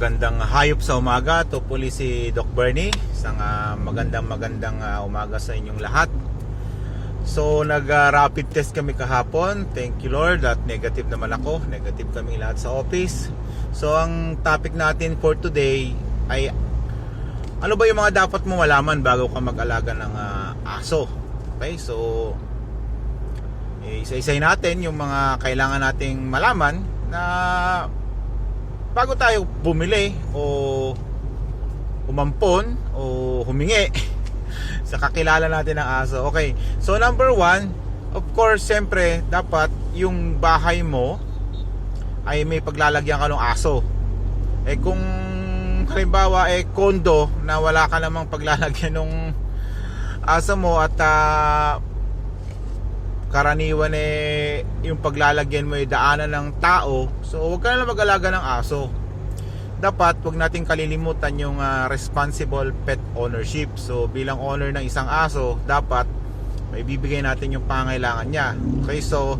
Yan, ah, gandang hayop sa umaga. Ito po si Doc Bernie. Isang ah, magandang magandang ah, umaga sa inyong lahat. So, nag-rapid test kami kahapon. Thank you Lord at negative naman ako. Negative kami lahat sa office. So, ang topic natin for today ay ano ba yung mga dapat mo malaman bago ka mag-alaga ng ah, aso? Okay, so eh, isa-isay natin yung mga kailangan nating malaman na bago tayo bumili o umampon o humingi sa kakilala natin ng aso. Okay, so number one, of course, siyempre, dapat yung bahay mo ay may paglalagyan ka ng aso. Eh kung halimbawa eh kondo na wala ka namang paglalagyan ng aso mo at ah, karaniwan eh yung paglalagyan mo ay daanan ng tao. So huwag ka na lang mag-alaga ng aso. Dapat huwag nating kalilimutan yung ah, responsible pet ownership. So bilang owner ng isang aso dapat may bibigay natin yung pangailangan niya. Okay so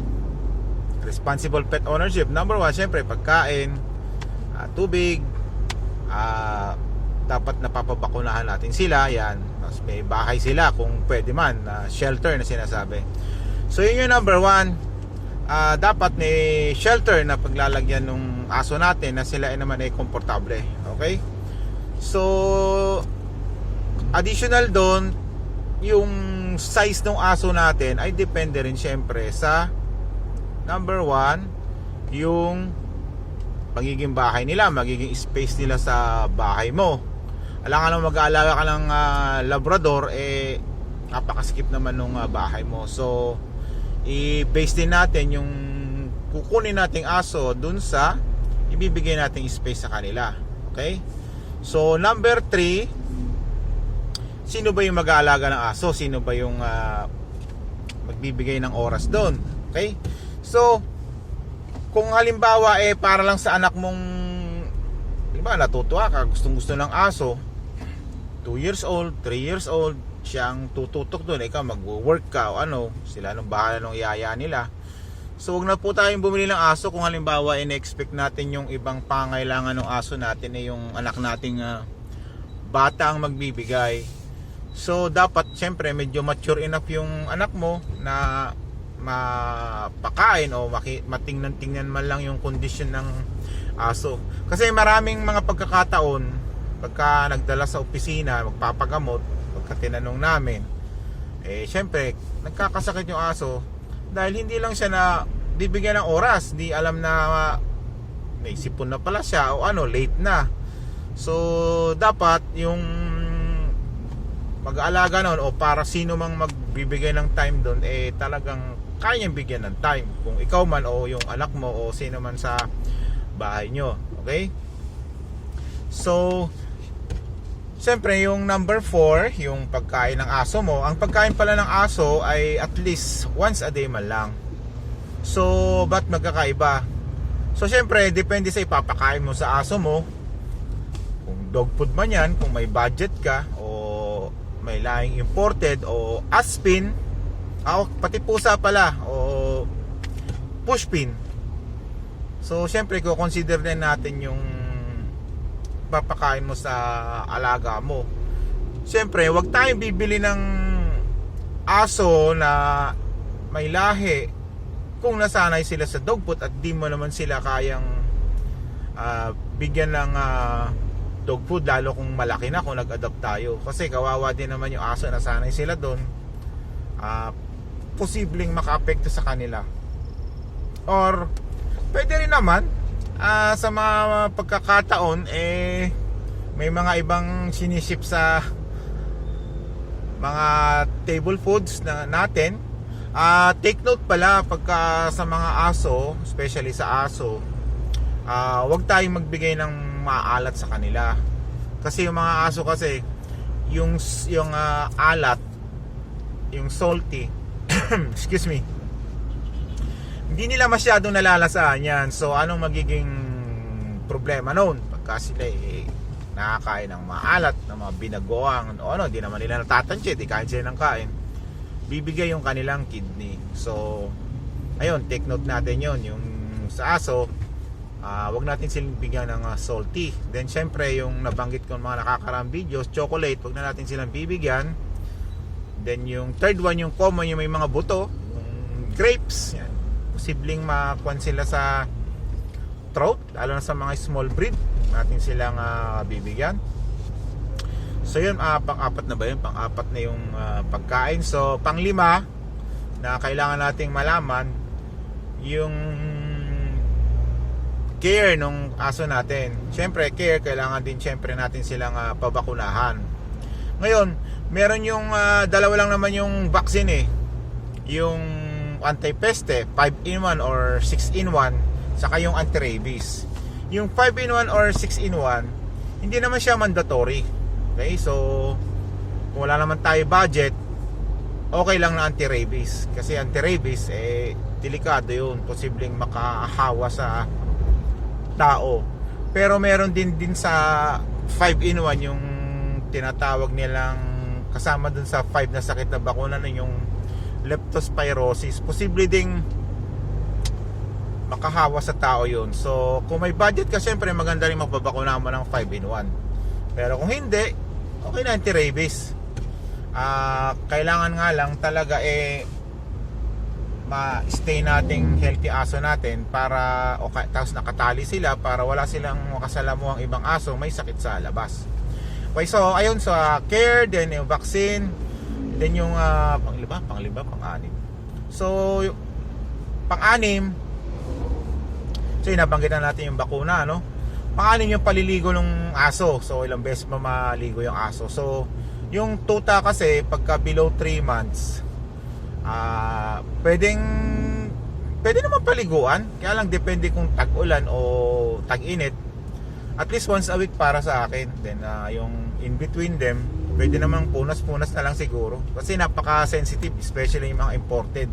responsible pet ownership. Number one syempre pagkain ah, tubig ah, dapat napapabakunahan natin sila yan. Tapos may bahay sila kung pwede man na shelter na sinasabi So yun yung number one. Ah, dapat may shelter na paglalagyan ng aso natin na sila ay naman ay komportable. Okay? So, additional doon, yung size ng aso natin ay depende rin syempre sa number one, yung magiging bahay nila, magiging space nila sa bahay mo. Alam nga naman mag-aalaga ka ng ah, Labrador, eh, napakaskip naman nung ah, bahay mo. So, i-base din natin yung kukunin nating aso dun sa ibibigay nating space sa kanila. Okay? So, number 3, sino ba yung mag-aalaga ng aso? Sino ba yung ah, magbibigay ng oras doon? Okay? So, kung halimbawa eh para lang sa anak mong di ba natutuwa ka, gustong gusto ng aso, 2 years old, 3 years old, siyang tututok doon, ikaw magwo-work ka o ano, sila nung bahala nung yaya nila. So wag na po tayong bumili ng aso kung halimbawa in-expect natin yung ibang pangailangan ng aso natin ay yung anak nating ah, bata ang magbibigay. So dapat syempre medyo mature enough yung anak mo na mapakain o matingnan-tingnan man lang yung condition ng aso. Kasi maraming mga pagkakataon pagka nagdala sa opisina, magpapagamot, pagka tinanong namin, eh syempre, nagkakasakit yung aso dahil hindi lang siya na bibigyan ng oras, di alam na may sipon na pala siya o ano, late na. So, dapat yung mag-aalaga noon o para sino mang magbibigay ng time doon eh talagang kaya niyang bigyan ng time kung ikaw man o yung anak mo o sino man sa bahay nyo okay so Siyempre, yung number 4, yung pagkain ng aso mo, ang pagkain pala ng aso ay at least once a day man lang. So, ba't magkakaiba? So, siyempre, depende sa ipapakain mo sa aso mo. Kung dog food man yan, kung may budget ka, o may lahing imported, o aspin, ah, pati pusa pala, o pushpin. So, siyempre, kung consider din natin yung papakain mo sa alaga mo. Siyempre, wag tayong bibili ng aso na may lahi kung nasanay sila sa dog food at di mo naman sila kayang ah, bigyan ng ah, dog food lalo kung malaki na kung nag-adopt tayo. Kasi kawawa din naman yung aso na sanay sila doon ah, posibleng makaapekto sa kanila. Or pwede rin naman ah, sa mga pagkakataon eh may mga ibang sinisip sa mga table foods na natin. Ah, take note pala pagka sa mga aso especially sa aso ah, wag tayong magbigay ng maalat sa kanila. Kasi yung mga aso kasi yung yung ah, alat yung salty excuse me hindi nila masyadong nalalasaan yan. So, anong magiging problema noon? Pagka sila eh, nakakain ng maalat, ng mga binagoang, o ano, di naman nila natatansya, di kain sila ng kain. Bibigay yung kanilang kidney. So, ayun, take note natin yon yung sa aso, Ah, wag natin silang bigyan ng ah, salty. Then syempre yung nabanggit ko mga nakakaram videos, chocolate, wag na natin silang bibigyan. Then yung third one, yung common, yung may mga buto, yung grapes, yan. Posibleng makuan sila sa throat, lalo na sa mga small breed, natin silang ah, bibigyan. So yun, ah, pang-apat na ba yun? Pang-apat na yung ah, pagkain. So pang-lima na kailangan nating malaman yung care nung aso natin. Siyempre, care, kailangan din siyempre natin silang ah, pabakunahan. Ngayon, meron yung ah, dalawa lang naman yung vaccine eh. Yung anti-peste, 5-in-1 or 6-in-1, saka yung anti-rabies. Yung 5-in-1 or 6-in-1, hindi naman siya mandatory. Okay, so kung wala naman tayo budget, okay lang na anti-rabies. Kasi anti-rabies, eh, delikado yun. Posibleng makahawa sa tao. Pero meron din din sa 5-in-1 yung tinatawag nilang kasama dun sa 5 na sakit na bakuna na yung leptospirosis. Posible ding makahawa sa tao yun. So, kung may budget ka, syempre maganda rin magpabakuna mo ng 5-in-1. Pero kung hindi, okay na anti-rabies. Ah, kailangan nga lang talaga eh ma-stay nating healthy aso natin para o tapos nakatali sila para wala silang makasalamuhang ibang aso may sakit sa labas. Okay, so ayun sa care, then yung vaccine, then yung uh, panglima, panglima, pang-anim. So, pang-anim, so yun, nabanggit na natin yung bakuna, no? Pang-anim yung paliligo ng aso. So, ilang beses pa maligo yung aso. So, yung tuta kasi, pagka below 3 months, ah pwedeng pwede naman paliguan kaya lang depende kung tag-ulan o tag-init at least once a week para sa akin then ah, yung in between them pwede namang punas-punas na lang siguro. Kasi napaka-sensitive especially yung mga imported.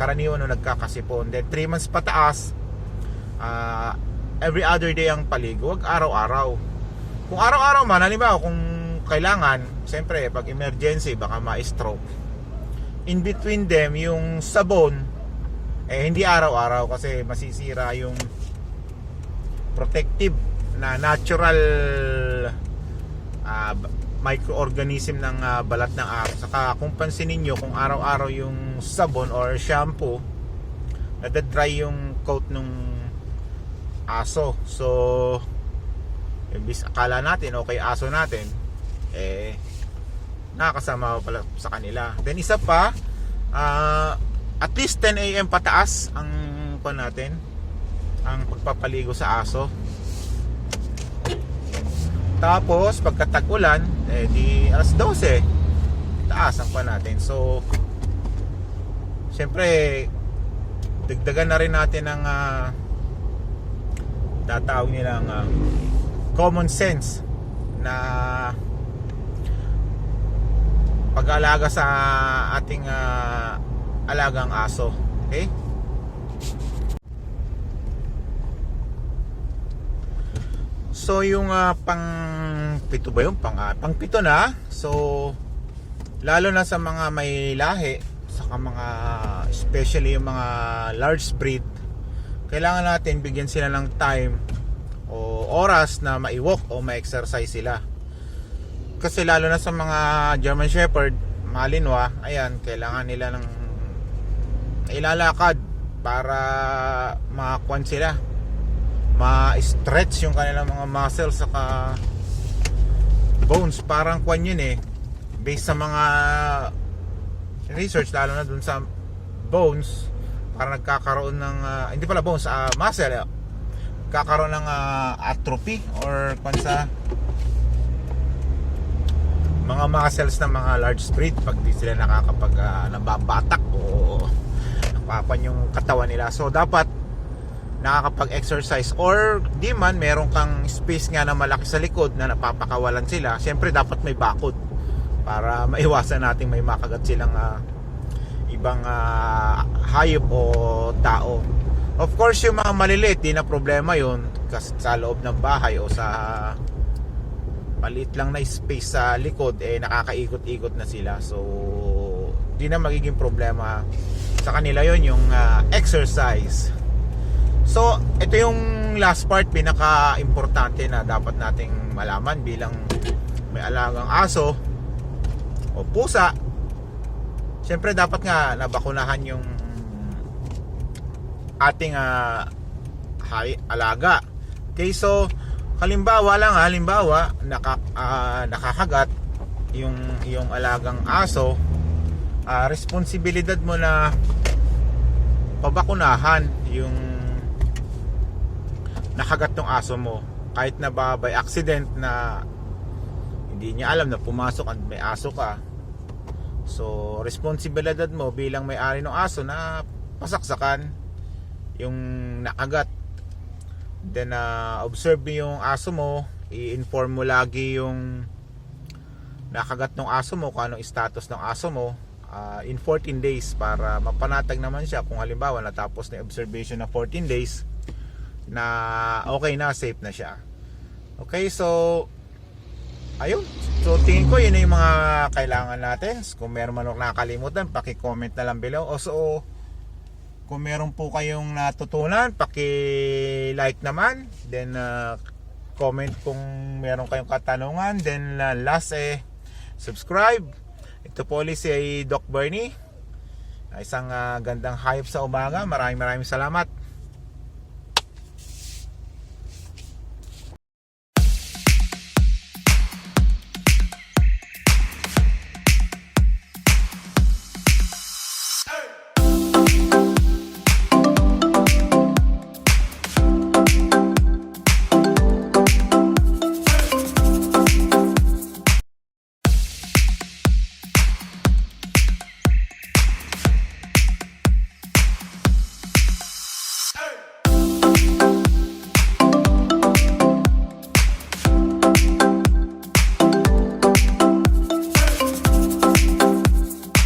Karaniwan no nagkakasipon. Then 3 months pataas ah every other day ang paligo. Wag araw-araw. Kung araw-araw man halimbawa kung kailangan siyempre pag emergency baka ma-stroke. In between them yung sabon eh hindi araw-araw kasi masisira yung protective na natural b- microorganism ng ah, balat ng aso saka kung pansinin nyo kung araw-araw yung sabon or shampoo nadadry yung coat ng aso so imbis akala natin okay aso natin eh nakakasama pala sa kanila. Then isa pa, ah, at least 10 AM pataas ang kuan natin, ang pagpapaligo sa aso. Tapos pagka tag-ulan, eh di alas 12 taas ang kuan natin. So Siyempre dagdagan na rin natin ng uh, tatawag nilang ah, common sense na pag-aalaga sa ating ah, alagang aso. Okay? So yung ah, pang pito ba yun? Pang, ah, pang pito na. So lalo na sa mga may lahi, saka mga especially yung mga large breed, kailangan natin bigyan sila ng time o oras na maiwalk o ma-exercise sila kasi lalo na sa mga German Shepherd, malinwa, ayan, kailangan nila ng ilalakad para makakuan sila. Ma-stretch yung kanilang mga muscles saka bones. Parang kuan yun eh. Based sa mga research, lalo na dun sa bones, para nagkakaroon ng, ah, hindi pala bones, ah, muscle, eh. kakaroon ng ah, atrophy or kung sa mga muscles ng mga large breed pag di sila nakakapag uh, nababatak o napapan yung katawan nila so dapat nakakapag-exercise or di man meron kang space nga na malaki sa likod na napapakawalan sila syempre dapat may bakod para maiwasan natin may makagat silang uh, ibang uh, hayop o tao. Of course yung mga maliliit di na problema yun kasi sa loob ng bahay o sa maliit lang na space sa likod eh nakakaikot-ikot na sila. So di na magiging problema sa kanila yon yung ah, exercise So, ito yung last part, pinaka-importante na dapat nating malaman bilang may alagang aso o pusa. Siyempre, dapat nga nabakunahan yung ating ah, hay, alaga. Okay, so, halimbawa lang, ah, halimbawa, naka, ah, nakakagat yung, yung alagang aso, ah, responsibilidad mo na pabakunahan yung nakagat ng aso mo kahit na ba by accident na hindi niya alam na pumasok at may aso ka so responsibilidad mo bilang may-ari ng aso na pasaksakan yung nakagat. Then uh, observe mo yung aso mo i-inform mo lagi yung nakagat ng aso mo kung anong status ng aso mo uh, in 14 days para mapanatag naman siya. Kung halimbawa natapos na observation na 14 days na okay na, safe na siya. Okay, so ayun. So tingin ko yun yung mga kailangan natin. Kung meron man nakakalimutan, paki-comment na lang below. O so, kung meron po kayong natutunan, paki-like naman. Then uh, comment kung meron kayong katanungan. Then uh, last eh, subscribe. Ito po ulit si Doc Bernie. Isang uh, gandang hype sa umaga. Maraming maraming salamat.